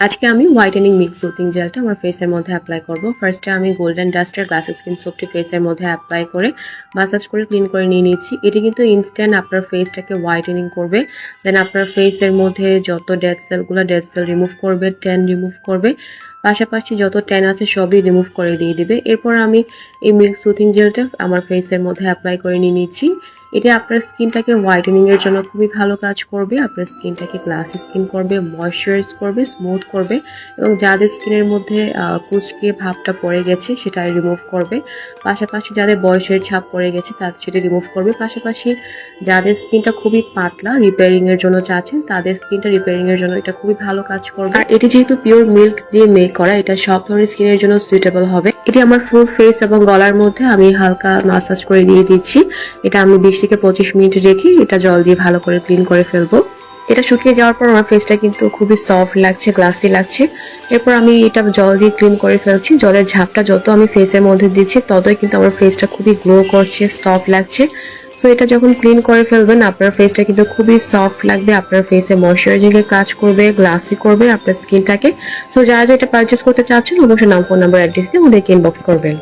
আজকে আমি whitening mix soothing জেলটা আমার ফেসের মধ্যে অ্যাপ্লাই করব। ফার্স্টে আমি গোল্ডেন ডাস্টের গ্লাস স্কিন সোপটি ফেসের মধ্যে অ্যাপ্লাই করে মাসাজ করে ক্লিন করে নিয়ে নিচ্ছি। এটি কিন্তু ইনস্ট্যান্ট আপনার ফেসটাকে হোয়াইটেনিং করবে। দেন আপনার ফেসের মধ্যে যত ডেড সেলগুলো ডেড সেল রিমুভ করবে ট্যান রিমুভ করবে। পাশাপাশি যত ট্যান আছে সবই রিমুভ করে দিয়ে দেবে। এরপর আমি এই মিল্ক সুথিং জেলটা আমার ফেসের মধ্যে অ্যাপ্লাই করে নিয়ে নিচ্ছি। এটা আপনার স্কিনটাকে হোয়াইটেনিং এর জন্য খুবই ভালো কাজ করবে। আপনার স্কিনটাকে গ্লাস স্কিন করবে ময়শ্চারাইজ করবে স্মুথ করবে এবং যাদের স্কিনের মধ্যে কুচকে ভাবটা পড়ে গেছে সেটা রিমুভ করবে। পাশাপাশি যাদের বয়সের ছাপ পড়ে গেছে তাদের সেটা রিমুভ করবে। পাশাপাশি যাদের স্কিনটা খুবই পাতলা রিপেয়ারিং এর জন্য চাচ্ছেন, তাদের স্কিনটা রিপেয়ারিংয়ের জন্য এটা খুবই ভালো কাজ করবে। আর এটি যেহেতু পিওর মিল্ক দিয়ে মেক করা, এটা সব ধরনের স্কিনের জন্য সুইটেবল হবে। এটি আমার ফুল ফেস এবং গলার মধ্যে আমি হালকা মাসাজ করে দিয়ে দিচ্ছি। এটা আমি বিশ থেকে পঁচিশ মিনিট রেখে এটা জল দিয়ে ভালো করে ক্লিন করে ফেলব। এটা শুকিয়ে যাওয়ার পর আমার ফেসটা কিন্তু খুবই সফট লাগছে গ্লাসি লাগছে। এরপর আমি এটা জল দিয়ে ক্লিন করে ফেলছি। জলের ঝাপটা যত আমি ফেসের মধ্যে দিচ্ছি, ততই কিন্তু আমার ফেসটা খুবই গ্লো করছে সফট লাগছে। সো এটা যখন ক্লিন করে ফেলবেন, আপনার ফেসটা কিন্তু খুবই সফট লাগবে, আপনার ফেসে ময়শ্চারাইজিং এর কাজ করবে গ্লাসি করবে, আপনার স্কিনটাকে সো যারা যেটা পারচেস করতে চাচ্ছেন, অবশ্যই নাম ফোন নাম্বার অ্যাড্রেস দিয়ে আমাদেরকে ইনবক্স করবেন।